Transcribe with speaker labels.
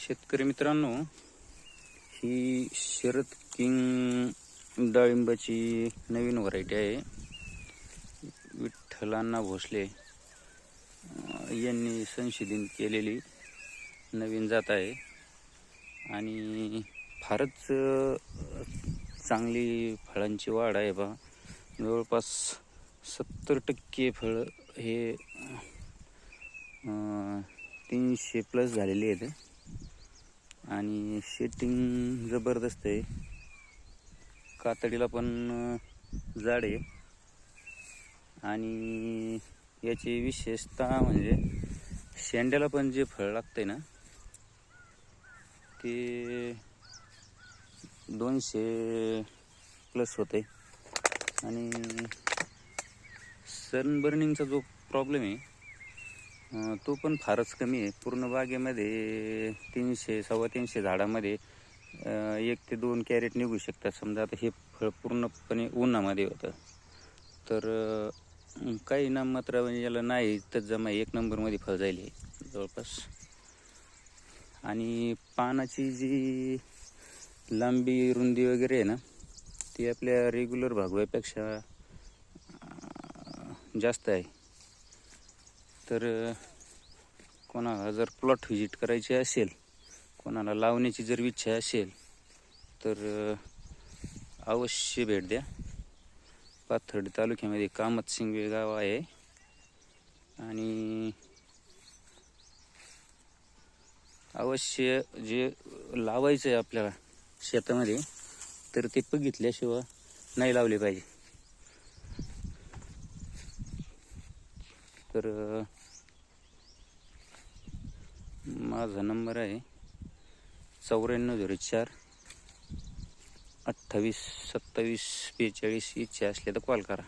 Speaker 1: शेतकरी मित्रांनो ही शरद किंग डाळिंबाची नवीन व्हरायटी आहे. विठ्ठलांना भोसले यांनी संशोधन केलेली नवीन जात आहे. आणि फारच चांगली फळांची वाढ आहे बा. जवळपास सत्तर टक्के फळ हे तीनशे प्लस झालेले आहेत. आणि शेटिंग जबरदस्त आहे. कातडीला पण जाड आहे. आणि याची विशेषता म्हणजे शेंड्याला पण जे फळ लागतंय ना ते दोनशे प्लस होते आणि सनबर्निंगचा जो प्रॉब्लेम आहे तो पण फारच कमी आहे. पूर्ण बागेमध्ये तीनशे सव्वा तीनशे झाडामध्ये एक ते दोन कॅरेट निघू शकतात. समजा आता हे फळ पूर्णपणे उन्हामध्ये होतं. तर काही नाम मात्र म्हणजे याला नाही तर जमा एक नंबरमध्ये फळ जाईल हे जवळपास. आणि पानाची जी लांबी रुंदी वगैरे आहे ना ती आपल्या रेग्युलर भागव्यापेक्षा जास्त आहे. तर कोणाला जर प्लॉट व्हिजिट करायची असेल कोणाला लावण्याची जर इच्छा असेल तर अवश्य भेट द्या. पाथर्डी तालुक्यामध्ये कामत सिंगवे गाव आहे. आणि अवश्य जे लावायचं आहे आपल्याला शेतामध्ये तर ते बघितल्याशिवाय नाही लावले पाहिजे. तर माझा नंबर आहे चौऱ्याण्णव झिरो चार अठ्ठावीस सत्तावीस बेचाळीस इच्छा असले तर कॉल करा.